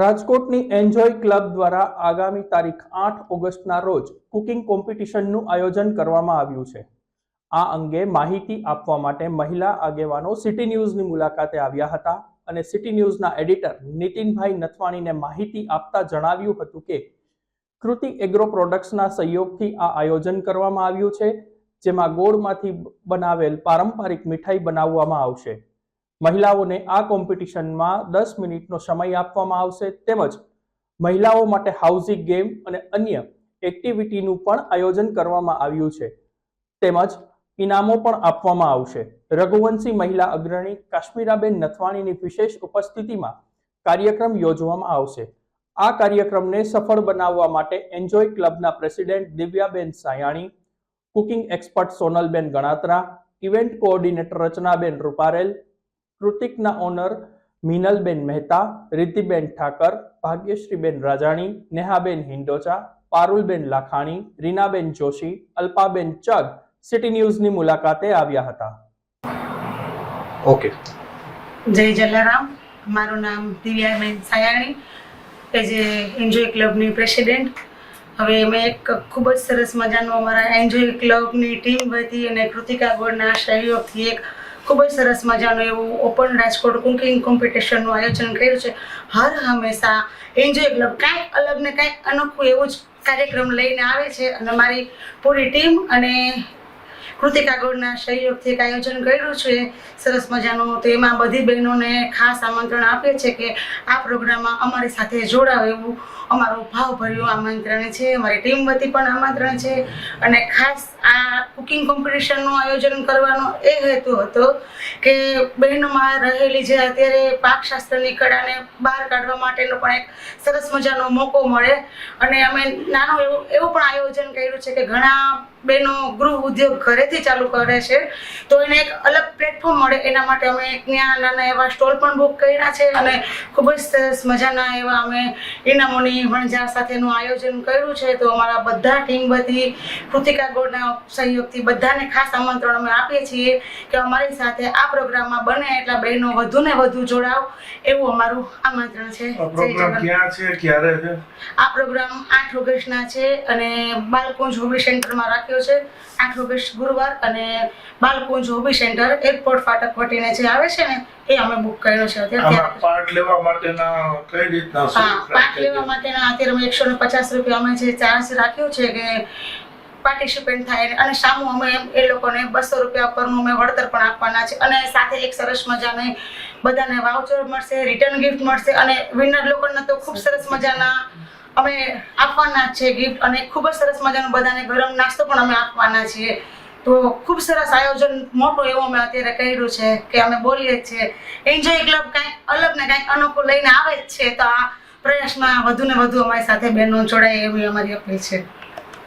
રાજકોટની enjoy club દ્વારા આગામી તારીખ આઠ ઓગસ્ટના રોજ કુકિંગ કોમ્પિટિશનનું આયોજન કરવામાં આવ્યું છે. આ અંગે માહિતી આપવા માટે મહિલા આગેવાનો સિટી ન્યૂઝની મુલાકાતે આવ્યા હતા અને સિટી ન્યૂઝના એડિટર નીતિનભાઈ નથવાણીને માહિતી આપતા જણાવ્યું હતું કે, કૃતિ એગ્રો પ્રોડક્ટ્સના સહયોગથી આ આયોજન કરવામાં આવ્યું છે, જેમાં ગોળમાંથી બનાવેલ પારંપરિક મીઠાઈ બનાવવામાં આવશે. મહિલાઓને આ કોમ્પિટિશનમાં દસ મિનિટનો સમય આપવામાં આવશે તેમજ મહિલાઓ માટે હાઉસિંગ ગેમ અને અન્ય એક્ટિવિટીનું પણ આયોજન કરવામાં આવ્યું છે. તેમજ ઇનામો પણ આપવામાં આવશે. રઘુવંશી મહિલા અગ્રણી કાશ્મીરાબેન નથવાણીની વિશેષ ઉપસ્થિતિમાં કાર્યક્રમ યોજવામાં આવશે. આ કાર્યક્રમને સફળ બનાવવા માટે enjoy ક્લબના president Divyaben Sayani, cooking expert Sonalben Ganatra, event coordinator Rachanaben Ruparel કૃતિકના owner Minalben Mehta Ritiben Thakar ભાગ્યશ્રીબેન Rajani Nehaben Hindocha Parulben Lakhani Reenaben Joshi Alpaben Chag city ન્યૂઝની મુલાકાતે આવ્યા હતા. ઓકે. જય જલારામ. મારું નામ દિવ્યાબેન સાયાણી કે જે એન્જોય ક્લબની પ્રેસિડેન્ટ હવે મેં એક ખૂબ જ સરસ મજાનું અમારા એન્જોય ક્લબની ટીમ વતી અને કૃતિકા ગોળના સહયોગથી એક ખૂબ જ સરસ મજાનું એવું ઓપન રાજકોટ કુકિંગ કોમ્પિટિશનનું આયોજન કર્યું છે. હર હંમેશા એન્જોય ક્લબ કાંઈક અલગ ને કાંઈક અનોખું એવું જ કાર્યક્રમ લઈને આવે છે અને મારી પૂરી ટીમ અને કૃતિકા ગોળના સહયોગથી એક આયોજન કર્યું છે. સરસ મજાનું. તો એમાં બધી બહેનોને ખાસ આમંત્રણ આપીએ છે કે આ પ્રોગ્રામમાં અમારી સાથે જોડાવ એવું અમારું ભાવભર્યું આમંત્રણ છે. અમારી ટીમ વતી પણ આમંત્રણ છે. અને ખાસ આ કુકિંગ કોમ્પિટિશનનું આયોજન કરવાનો એ હેતુ હતો કે બહેનોમાં રહેલી જે અત્યારે પાકશાસ્ત્રની કળાને બહાર કાઢવા માટેનો પણ એક સરસ મજાનો મોકો મળે. અને અમે નાનું એવું એવું પણ આયોજન કર્યું છે કે ઘણા બહેનો ગૃહ ઉદ્યોગ ઘરેથી ચાલુ કરે છે. તો એને એક અલગ પ્લેટફોર્મ મળે એના માટે અમે ત્યાં નાના એવા સ્ટોલ પણ બુક કર્યા છે અને ખૂબ જ સરસ મજાના એવા અમે ઇનામોની વણઝાર સાથેનું આયોજન કર્યું છે. તો અમારા બધા ટીમ બધી કૃતિકા ગોળના સહયોગથી બધાને ખાસ આમંત્રણ અમે આપીએ છીએ કે અમારી સાથે આ પ્રોગ્રામમાં બને એટલા બહેનો વધુ ને વધુ જોડાવ એવું અમારું આમંત્રણ છે. આ પ્રોગ્રામ ક્યાં છે? ક્યારે છે? આ પ્રોગ્રામ આઠ ઓગસ્ટના છે અને બાલકુંજ હોબી સેન્ટરમાં રાખ્યો છે. આઠ ઓગસ્ટ ગુરુવાર અને બાલકુંજ હોબી સેન્ટર એરપોર્ટ ફાટક વટીને જે આવે છે ને એ અમે બુક કર્યો છે અત્યારે. પાર્ટ લેવા માટેના કઈ રીતના હા પાર્ટ લેવા માટેના અત્યારે અમે એકસો ને પચાસ રૂપિયા અમે જે ચાર્જ રાખ્યો છે કે પાર્ટિસિપેન્ટ થાય અને સામું અમે એ લોકોને બસો રૂપિયા પરનું અમે વળતર પણ આપવાના છે અને સાથે એક સરસ મજાને બધાને વાઉચર મળશે રિટર્ન ગિફ્ટ મળશે અને વિનર લોકોને તો ખૂબ સરસ મજાના અમે આપવાના છે ગિફ્ટ અને ખૂબ જ સરસ મજાનું બધાને ગરમ નાસ્તો પણ અમે આપવાના છીએ. તો ખૂબ સરસ આયોજન, મોટું એવું અમે અત્યારે કર્યું છે કે અમે બોલીએ છીએ. એન્જોય ક્લબ કાંઈક અલગ ને કાંઈક અનોખું લઈને આવે જ છે, તો આ પ્રયાસમાં વધુ ને વધુ અમારી સાથે બહેનો જોડાય એવી અમારી અપીલ છે.